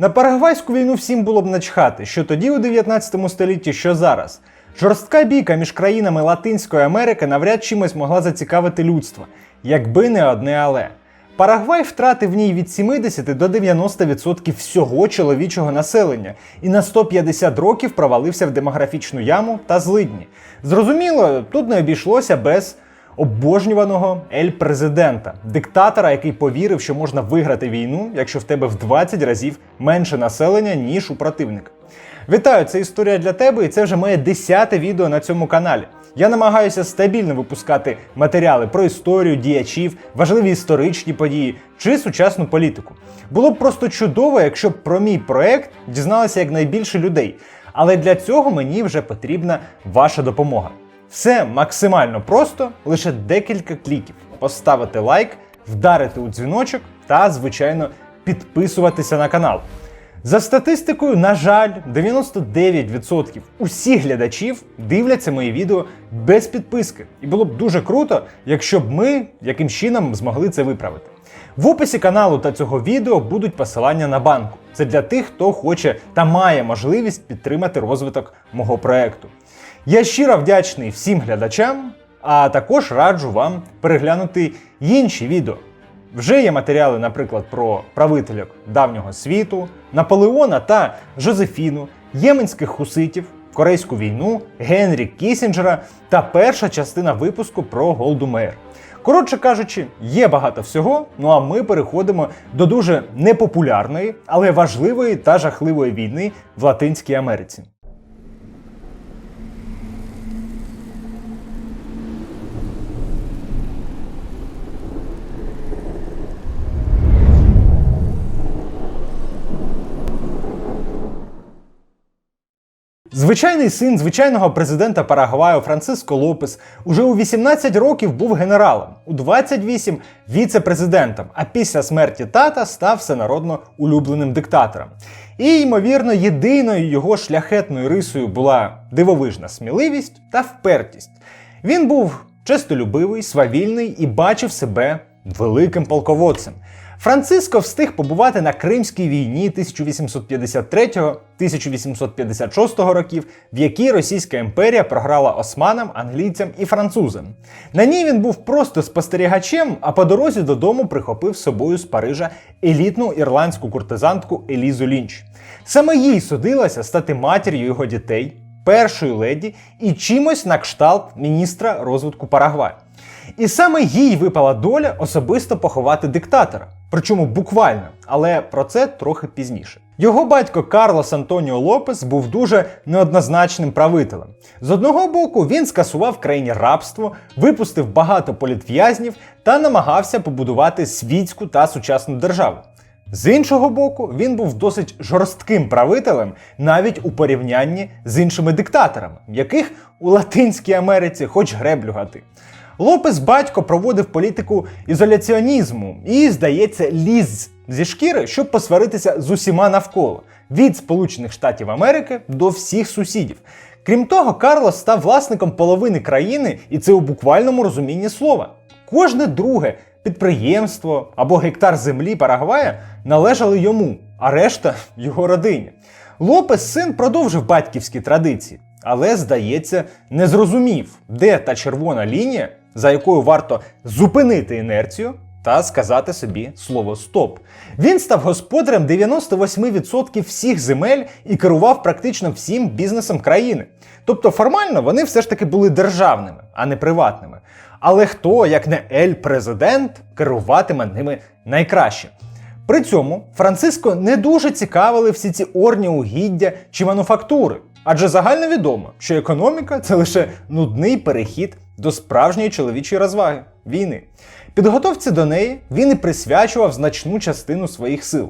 На Парагвайську війну всім було б начхати, що тоді у 19 столітті, що зараз. Жорстка бійка між країнами Латинської Америки навряд чимось могла зацікавити людство, якби не одне але. Парагвай втратив в ній від 70 до 90% всього чоловічого населення і на 150 років провалився в демографічну яму та злидні. Зрозуміло, тут не обійшлося без обожнюваного ель-президента, диктатора, який повірив, що можна виграти війну, якщо в тебе в 20 разів менше населення, ніж у противника. Вітаю, це історія для тебе, і це вже моє десяте відео на цьому каналі. Я намагаюся стабільно випускати матеріали про історію, діячів, важливі історичні події чи сучасну політику. Було б просто чудово, якщо б про мій проект дізналося якнайбільше людей. Але для цього мені вже потрібна ваша допомога. Все максимально просто, лише декілька кліків. Поставити лайк, вдарити у дзвіночок та, звичайно, підписуватися на канал. За статистикою, на жаль, 99% усіх глядачів дивляться мої відео без підписки. І було б дуже круто, якщо б ми яким чином змогли це виправити. В описі каналу та цього відео будуть посилання на банку. Це для тих, хто хоче та має можливість підтримати розвиток мого проекту. Я щиро вдячний всім глядачам, а також раджу вам переглянути інші відео. Вже є матеріали, наприклад, про правителів давнього світу, Наполеона та Жозефіну, єменських хуситів, Корейську війну, Генрі Кісінджера та перша частина випуску про Голду Меєр. Коротше кажучи, є багато всього. Ну а ми переходимо до дуже непопулярної, але важливої та жахливої війни в Латинській Америці. Звичайний син звичайного президента Парагваю Франциско Лопес уже у 18 років був генералом, у 28 віце-президентом, а після смерті тата став всенародно улюбленим диктатором. І, ймовірно, єдиною його шляхетною рисою була дивовижна сміливість та впертість. Він був честолюбивий, свавільний і бачив себе великим полководцем. Франциско встиг побувати на Кримській війні 1853-1856 років, в якій Російська імперія програла османам, англійцям і французам. На ній він був просто спостерігачем, а по дорозі додому прихопив з собою з Парижа елітну ірландську куртизантку Елізу Лінч. Саме їй судилося стати матір'ю його дітей, першою леді і чимось на кшталт міністра розвитку Парагваю. І саме їй випала доля особисто поховати диктатора. Причому буквально, але про це трохи пізніше. Його батько Карлос Антоніо Лопес був дуже неоднозначним правителем. З одного боку, він скасував країні рабство, випустив багато політв'язнів та намагався побудувати світську та сучасну державу. З іншого боку, він був досить жорстким правителем навіть у порівнянні з іншими диктаторами, яких у Латинській Америці хоч греблю гати. Лопес батько проводив політику ізоляціонізму і, здається, ліз зі шкіри, щоб посваритися з усіма навколо від Сполучених Штатів Америки до всіх сусідів. Крім того, Карлос став власником половини країни, і це у буквальному розумінні слова. Кожне друге підприємство або гектар землі Парагвая належали йому, а решта його родині. Лопес син продовжив батьківські традиції, але, здається, не зрозумів, де та червона лінія, за якою варто зупинити інерцію та сказати собі слово стоп. Він став господарем 98% всіх земель і керував практично всім бізнесом країни. Тобто формально вони все ж таки були державними, а не приватними. Але хто, як не ель-президент, керуватиме ними найкраще? При цьому Франциско не дуже цікавили всі ці орні угіддя чи мануфактури, адже загально відомо, що економіка це лише нудний перехід до справжньої чоловічої розваги війни. Підготовці до неї він і присвячував значну частину своїх сил.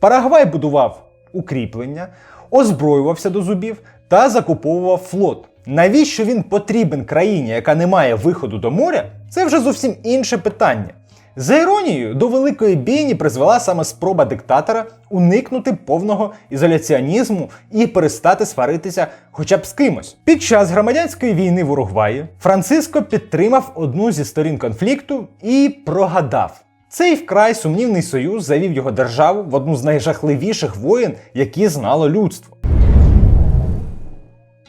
Парагвай будував укріплення, озброювався до зубів та закуповував флот. Навіщо він потрібен країні, яка не має виходу до моря, це вже зовсім інше питання. За іронією, до великої бійні призвела саме спроба диктатора уникнути повного ізоляціонізму і перестати сваритися хоча б з кимось. Під час громадянської війни в Уругваї Франциско підтримав одну зі сторін конфлікту і прогадав. Цей вкрай сумнівний союз завів його державу в одну з найжахливіших воєн, які знало людство.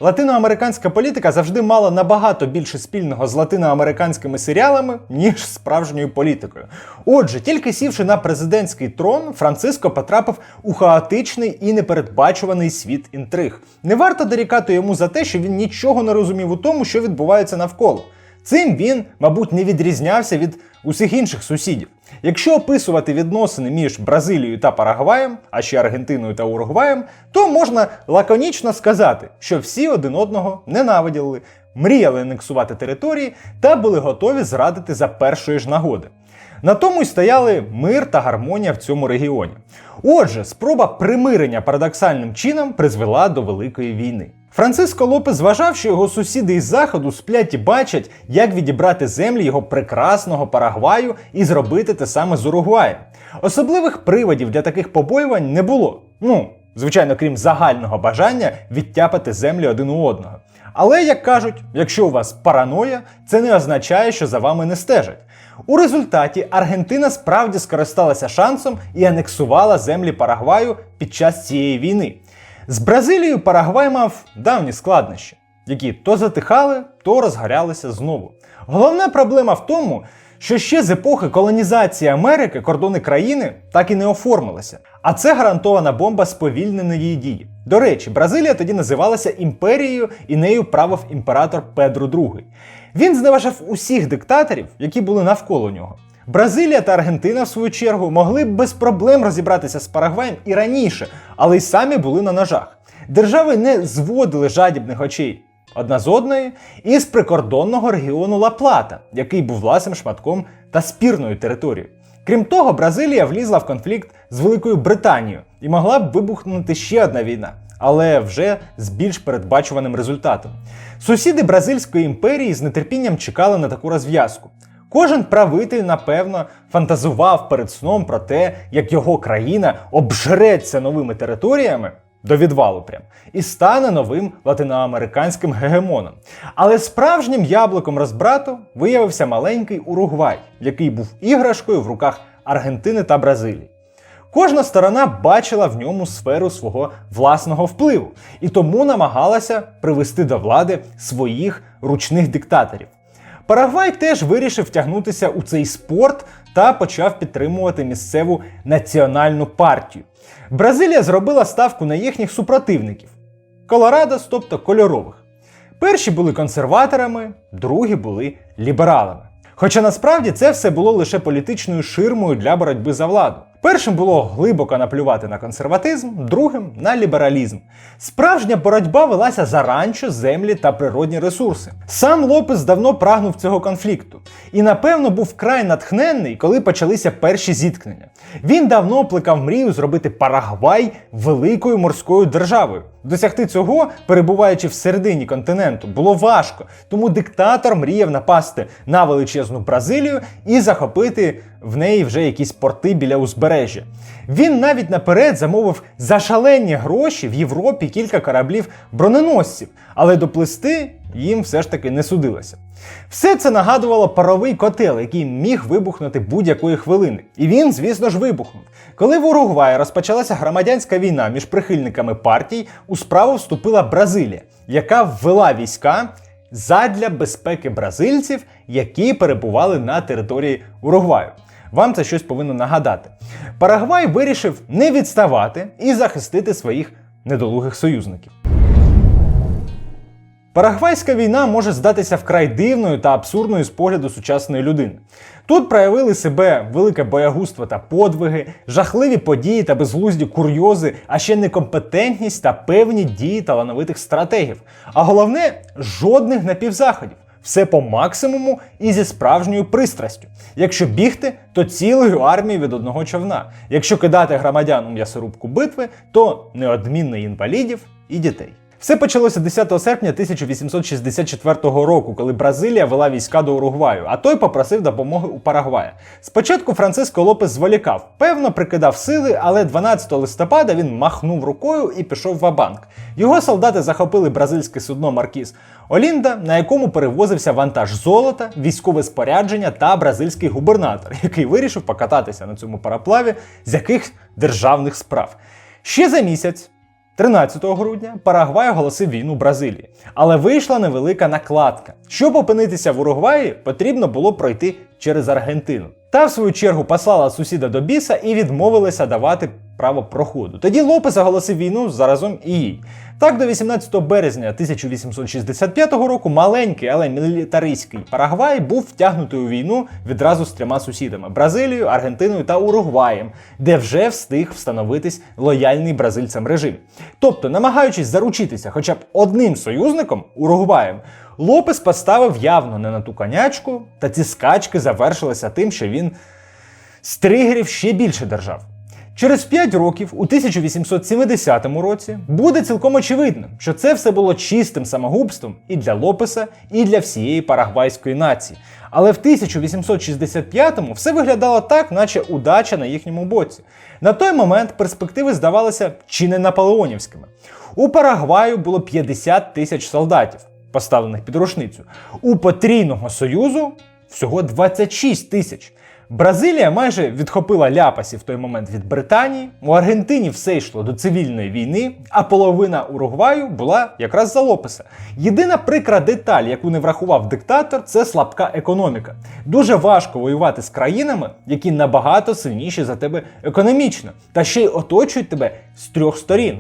Латиноамериканська політика завжди мала набагато більше спільного з латиноамериканськими серіалами, ніж справжньою політикою. Отже, тільки сівши на президентський трон, Франциско потрапив у хаотичний і непередбачуваний світ інтриг. Не варто дорікати йому за те, що він нічого не розумів у тому, що відбувається навколо. Цим він, мабуть, не відрізнявся від усіх інших сусідів. Якщо описувати відносини між Бразилією та Парагваєм, а ще Аргентиною та Уругваєм, то можна лаконічно сказати, що всі один одного ненавиділи, мріяли анексувати території та були готові зрадити за першої ж нагоди. На тому й стояли мир та гармонія в цьому регіоні. Отже, спроба примирення парадоксальним чином призвела до Великої війни. Франциско Лопес вважав, що його сусіди із заходу сплять і бачать, як відібрати землі його прекрасного Парагваю і зробити те саме з Уругваєм. Особливих приводів для таких побоювань не було. Ну, звичайно, крім загального бажання відтяпати землі один у одного. Але, як кажуть, якщо у вас параноя, це не означає, що за вами не стежать. У результаті Аргентина справді скористалася шансом і анексувала землі Парагваю під час цієї війни. З Бразилією Парагвай мав давні складнощі, які то затихали, то розгорялися знову. Головна проблема в тому, що ще з епохи колонізації Америки кордони країни так і не оформилися. А це гарантована бомба сповільненої дії. До речі, Бразилія тоді називалася імперією і нею правив імператор Педро II. Він зневажав усіх диктаторів, які були навколо нього. Бразилія та Аргентина, в свою чергу, могли б без проблем розібратися з Парагваєм і раніше, але й самі були на ножах. Держави не зводили жадібних очей одна з одної із прикордонного регіону Ла-Плата, який був власним шматком та спірною територією. Крім того, Бразилія влізла в конфлікт з Великою Британією і могла б вибухнути ще одна війна, але вже з більш передбачуваним результатом. Сусіди Бразильської імперії з нетерпінням чекали на таку розв'язку. Кожен правитель, напевно, фантазував перед сном про те, як його країна обжреться новими територіями до відвалу прям, і стане новим латиноамериканським гегемоном. Але справжнім яблуком розбрату виявився маленький Уругвай, який був іграшкою в руках Аргентини та Бразилії. Кожна сторона бачила в ньому сферу свого власного впливу і тому намагалася привести до влади своїх ручних диктаторів. Парагвай теж вирішив втягнутися у цей спорт та почав підтримувати місцеву національну партію. Бразилія зробила ставку на їхніх супротивників Колорадос, тобто кольорових. Перші були консерваторами, другі були лібералами. Хоча насправді це все було лише політичною ширмою для боротьби за владу. Першим було глибоко наплювати на консерватизм, другим на лібералізм. Справжня боротьба велася за ранчо, землі та природні ресурси. Сам Лопес давно прагнув цього конфлікту і, напевно, був вкрай натхненний, коли почалися перші зіткнення. Він давно плекав мрію зробити Парагвай великою морською державою. Досягти цього, перебуваючи в середині континенту, було важко, тому диктатор мріяв напасти на величезну Бразилію і захопити в неї вже якісь порти біля узбережжя. Він навіть наперед замовив за шалені гроші в Європі кілька кораблів броненосців, але доплисти їм все ж таки не судилося. Все це нагадувало паровий котел, який міг вибухнути будь-якої хвилини. І він, звісно ж, вибухнув. Коли в Уругваї розпочалася громадянська війна між прихильниками партій, у справу вступила Бразилія, яка ввела війська задля безпеки бразильців, які перебували на території Уругваю. Вам це щось повинно нагадати. Парагвай вирішив не відставати і захистити своїх недолугих союзників. Парагвайська війна може здатися вкрай дивною та абсурдною з погляду сучасної людини. Тут проявили себе велике боягузтво та подвиги, жахливі події та безглузді курйози, а ще некомпетентність та певні дії талановитих стратегів. А головне жодних напівзаходів. Все по максимуму і зі справжньою пристрастю. Якщо бігти, то цілою армією від одного човна. Якщо кидати громадян у м'ясорубку битви, то неодмінно інвалідів і дітей. Все почалося 10 серпня 1864 року, коли Бразилія вела війська до Уругваю, а той попросив допомоги у Парагвая. Спочатку Франциско Лопес зволікав, певно, прикидав сили, але 12 листопада він махнув рукою і пішов в банк Його солдати захопили бразильське судно Маркіз Олінда, на якому перевозився вантаж золота, військове спорядження та бразильський губернатор, який вирішив покататися на цьому параплаві з яких державних справ. Ще за місяць. 13 грудня Парагвай оголосив війну Бразилії, але вийшла невелика накладка. Щоб опинитися в Уругваї, потрібно було пройти через Аргентину. Та, в свою чергу, послала сусіда до біса і відмовилася давати право проходу. Тоді Лопес оголосив війну заразом і їй. Так, до 18 березня 1865 року маленький, але мілітаристський Парагвай був втягнутий у війну відразу з трьома сусідами Бразилією, Аргентиною та Уругваєм, де вже встиг встановитись лояльний бразильцям режим. Тобто, намагаючись заручитися хоча б одним союзником Уругваєм, Лопес поставив явно не на ту конячку, та ці скачки завершилися тим, що він стригерів ще більше держав. Через 5 років, у 1870 році, буде цілком очевидним, що це все було чистим самогубством і для Лопеса, і для всієї парагвайської нації. Але в 1865-му все виглядало так, наче удача на їхньому боці. На той момент перспективи здавалися чи не наполеонівськими. У Парагваю було 50 тисяч солдатів, поставлених під рушницю. У потрійного союзу всього 26 тисяч. Бразилія майже відхопила ляпасі в той момент від Британії. У Аргентині все йшло до цивільної війни, а половина Уругваю була якраз за Лопеса. Єдина прикра деталь, яку не врахував диктатор, це слабка економіка. Дуже важко воювати з країнами, які набагато сильніші за тебе економічно, та ще й оточують тебе з трьох сторін.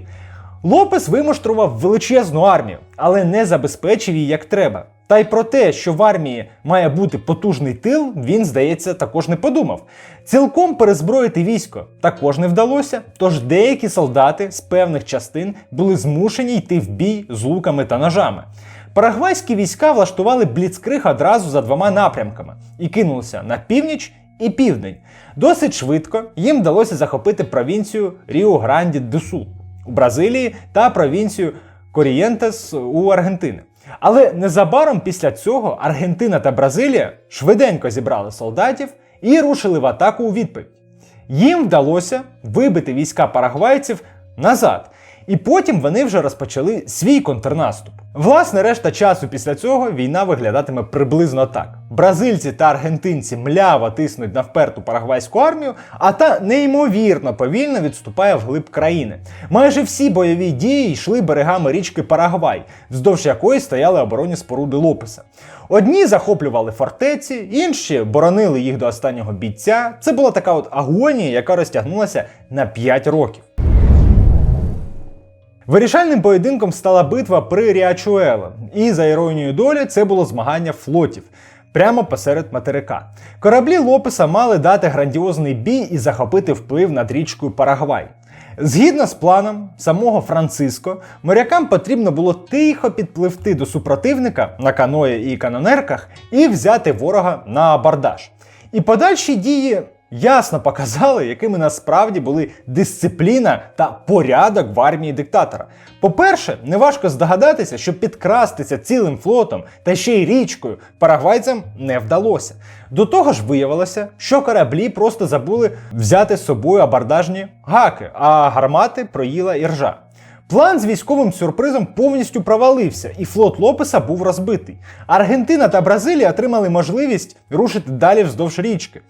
Лопес вимуштрував величезну армію, але не забезпечив її як треба. Та й про те, що в армії має бути потужний тил, він, здається, також не подумав. Цілком перезброїти військо також не вдалося, тож деякі солдати з певних частин були змушені йти в бій з луками та ножами. Парагвайські війська влаштували бліцкриг одразу за двома напрямками і кинулися на північ і південь. Досить швидко їм вдалося захопити провінцію Ріо Гранді до Сул у Бразилії та провінцію Корієнтес у Аргентини. Але незабаром після цього Аргентина та Бразилія швиденько зібрали солдатів і рушили в атаку у відповідь. Їм вдалося вибити війська парагвайців назад, і потім вони вже розпочали свій контрнаступ. Власне, решта часу після цього війна виглядатиме приблизно так: бразильці та аргентинці мляво тиснуть на вперту парагвайську армію, а та неймовірно повільно відступає вглиб країни. Майже всі бойові дії йшли берегами річки Парагвай, вздовж якої стояли оборонні споруди Лопеса. Одні захоплювали фортеці, інші боронили їх до останнього бійця. Це була така от агонія, яка розтягнулася на 5 років. Вирішальним поєдинком стала битва при Ріачуело, і за іронією долі це було змагання флотів. Прямо посеред материка. Кораблі Лопеса мали дати грандіозний бій і захопити вплив над річкою Парагвай. Згідно з планом самого Франциско, морякам потрібно було тихо підпливти до супротивника на каної і канонерках і взяти ворога на абордаж. І подальші дії ясно показали, якими насправді були дисципліна та порядок в армії диктатора. По-перше, неважко здогадатися, що підкрастися цілим флотом та ще й річкою парагвайцям не вдалося. До того ж, виявилося, що кораблі просто забули взяти з собою абордажні гаки, а гармати проїла іржа. План з військовим сюрпризом повністю провалився, і флот Лопеса був розбитий. Аргентина та Бразилія отримали можливість рушити далі вздовж річки.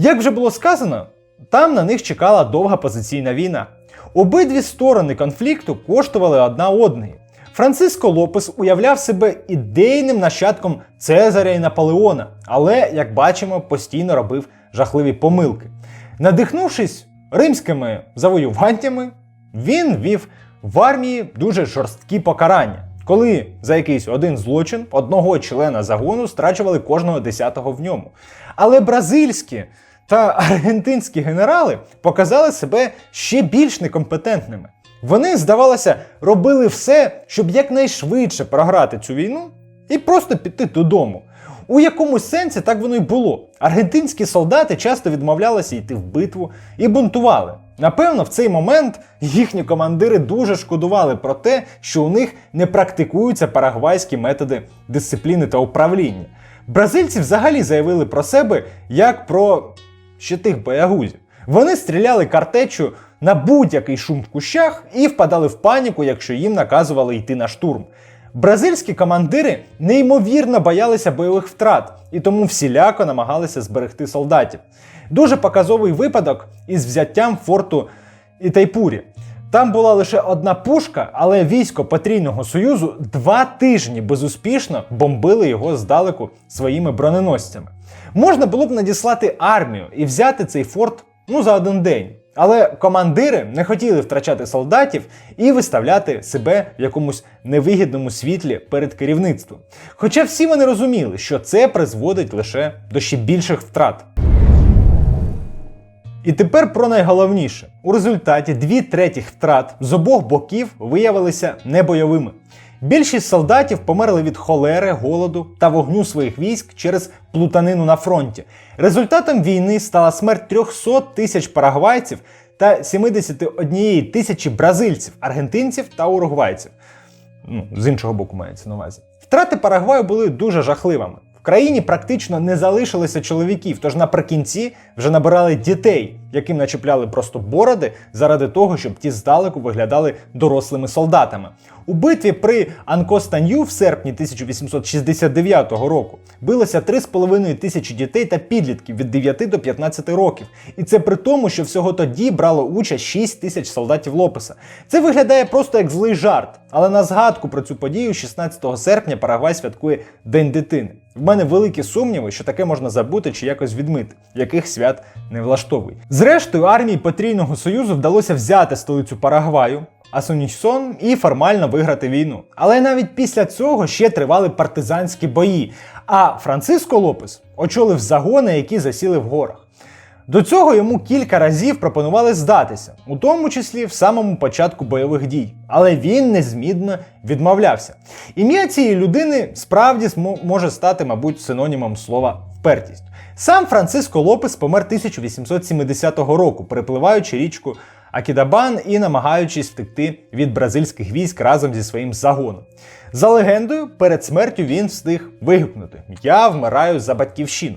Як вже було сказано, там на них чекала довга позиційна війна. Обидві сторони конфлікту коштували одна одної. Франциско Лопес уявляв себе ідейним нащадком Цезаря і Наполеона, але, як бачимо, постійно робив жахливі помилки. Надихнувшись римськими завоюваннями, він вів в армії дуже жорсткі покарання, коли за якийсь один злочин одного члена загону страчували кожного десятого в ньому. Але бразильські та аргентинські генерали показали себе ще більш некомпетентними. Вони, здавалося, робили все, щоб якнайшвидше програти цю війну і просто піти додому. У якомусь сенсі так воно й було. Аргентинські солдати часто відмовлялися йти в битву і бунтували. Напевно, в цей момент їхні командири дуже шкодували про те, що у них не практикуються парагвайські методи дисципліни та управління. Бразильці взагалі заявили про себе як про ще тих боягузів. Вони стріляли картечю на будь-який шум в кущах і впадали в паніку, якщо їм наказували йти на штурм. Бразильські командири неймовірно боялися бойових втрат і тому всіляко намагалися зберегти солдатів. Дуже показовий випадок із взяттям форту Ітайпурі. Там була лише одна пушка, але військо Потрійного Союзу два тижні безуспішно бомбили його здалеку своїми броненосцями. Можна було б надіслати армію і взяти цей форт ну за один день. Але командири не хотіли втрачати солдатів і виставляти себе в якомусь невигідному світлі перед керівництвом. Хоча всі вони розуміли, що це призводить лише до ще більших втрат. І тепер про найголовніше: у результаті дві третіх втрат з обох боків виявилися небойовими. Більшість солдатів померли від холери, голоду та вогню своїх військ через плутанину на фронті. Результатом війни стала смерть 300 тисяч парагвайців та 71 тисячі бразильців, аргентинців та уругвайців. Ну, з іншого боку, мається на увазі. Втрати Парагваю були дуже жахливими. В країні практично не залишилося чоловіків, тож наприкінці вже набирали дітей, яким начепляли просто бороди заради того, щоб ті здалеку виглядали дорослими солдатами. У битві при Анкостанью в серпні 1869 року билося 3,5 тисячі дітей та підлітків від 9 до 15 років. І це при тому, що всього тоді брало участь 6 тисяч солдатів Лопеса. Це виглядає просто як злий жарт. Але на згадку про цю подію 16 серпня Парагвай святкує День дитини. В мене великі сумніви, що таке можна забути чи якось відмити, яких свят не влаштовує. Зрештою, армії Потрійного Союзу вдалося взяти столицю Парагваю. Асунічсон і формально виграти війну. Але навіть після цього ще тривали партизанські бої. А Франциско Лопес очолив загони, які засіли в горах. До цього йому кілька разів пропонували здатися, у тому числі в самому початку бойових дій. Але він незмінно відмовлявся. Ім'я цієї людини справді може стати, мабуть, синонімом слова впертість. Сам Франциско Лопес помер 1870 року, перепливаючи річку Акідабан і намагаючись втекти від бразильських військ разом зі своїм загоном. За легендою, перед смертю він встиг вигукнути: Я вмираю за батьківщину.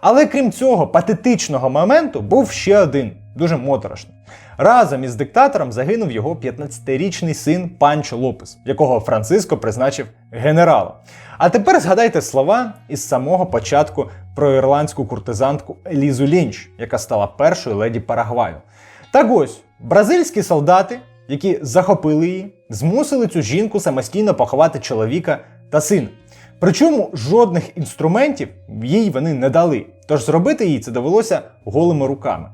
Але крім цього патетичного моменту був ще один, дуже моторошний. Разом із диктатором загинув його 15-річний син Панчо Лопес, якого Франциско призначив генералом. А тепер згадайте слова із самого початку про ірландську куртизантку Елізу Лінч, яка стала першою леді Парагваю. Так ось, бразильські солдати, які захопили її, змусили цю жінку самостійно поховати чоловіка та сина. Причому жодних інструментів їй вони не дали, тож зробити їй це довелося голими руками.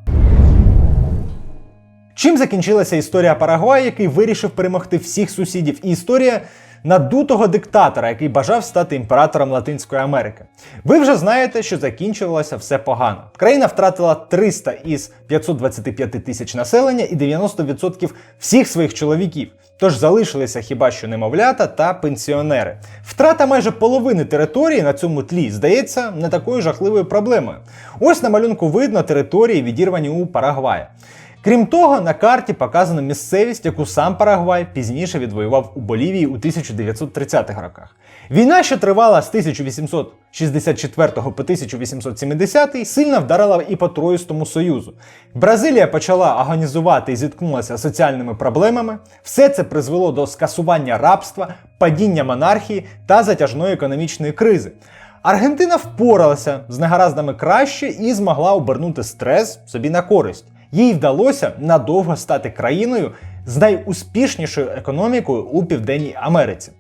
Чим закінчилася історія Парагваю, який вирішив перемогти всіх сусідів, і історія надутого диктатора, який бажав стати імператором Латинської Америки. Ви вже знаєте, що закінчувалося все погано. Країна втратила 300 із 525 тисяч населення і 90% всіх своїх чоловіків. Тож залишилися хіба що немовлята та пенсіонери. Втрата майже половини території на цьому тлі здається не такою жахливою проблемою. Ось на малюнку видно території, відірвані у Парагваї. Крім того, на карті показано місцевість, яку сам Парагвай пізніше відвоював у Болівії у 1930-х роках. Війна, що тривала з 1864 по 1870, сильно вдарила і по Троїстому Союзу. Бразилія почала агонізувати і зіткнулася соціальними проблемами. Все це призвело до скасування рабства, падіння монархії та затяжної економічної кризи. Аргентина впоралася з негараздами краще і змогла обернути стрес собі на користь. Їй вдалося надовго стати країною з найуспішнішою економікою у Південній Америці.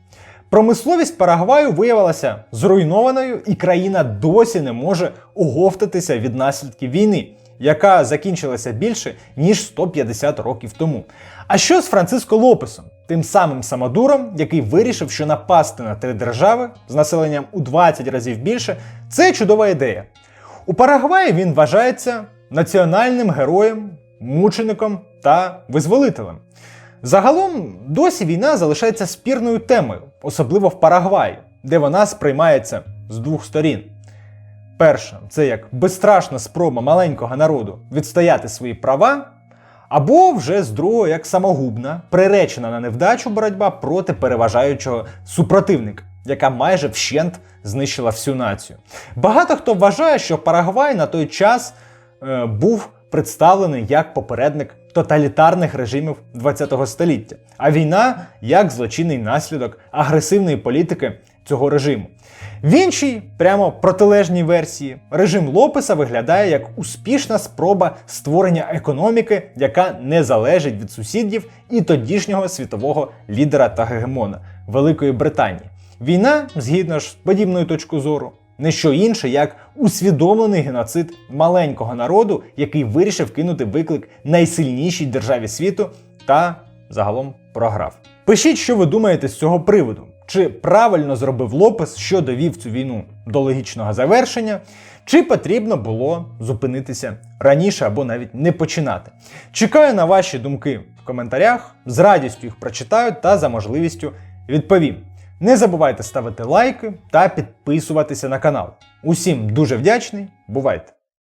Промисловість Парагваю виявилася зруйнованою, і країна досі не може оговтатися від наслідків війни, яка закінчилася більше ніж 150 років тому. А що з Франциско Лопесом, тим самим самодуром, який вирішив, що напасти на три держави з населенням у 20 разів більше це чудова ідея. У Парагваї він вважається національним героєм, мучеником та визволителем. Загалом досі війна залишається спірною темою, особливо в Парагваї, де вона сприймається з двох сторін. Перша це як безстрашна спроба маленького народу відстояти свої права, або вже з другого як самогубна, приречена на невдачу боротьба проти переважаючого супротивника, яка майже вщент знищила всю націю. Багато хто вважає, що Парагвай на той час е, був представлений як попередник тоталітарних режимів ХХ століття, а війна як злочинний наслідок агресивної політики цього режиму. В іншій, прямо протилежній версії, режим Лопеса виглядає як успішна спроба створення економіки, яка не залежить від сусідів і тодішнього світового лідера та гегемона Великої Британії. Війна, згідно ж з подібною точкою зору, не що інше, як усвідомлений геноцид маленького народу, який вирішив кинути виклик найсильнішій державі світу та загалом програв. Пишіть, що ви думаєте з цього приводу. Чи правильно зробив Лопес, що довів цю війну до логічного завершення, чи потрібно було зупинитися раніше або навіть не починати? Чекаю на ваші думки в коментарях, з радістю їх прочитаю та за можливістю відповім. Не забувайте ставити лайки та підписуватися на канал. Усім дуже вдячний, бувайте!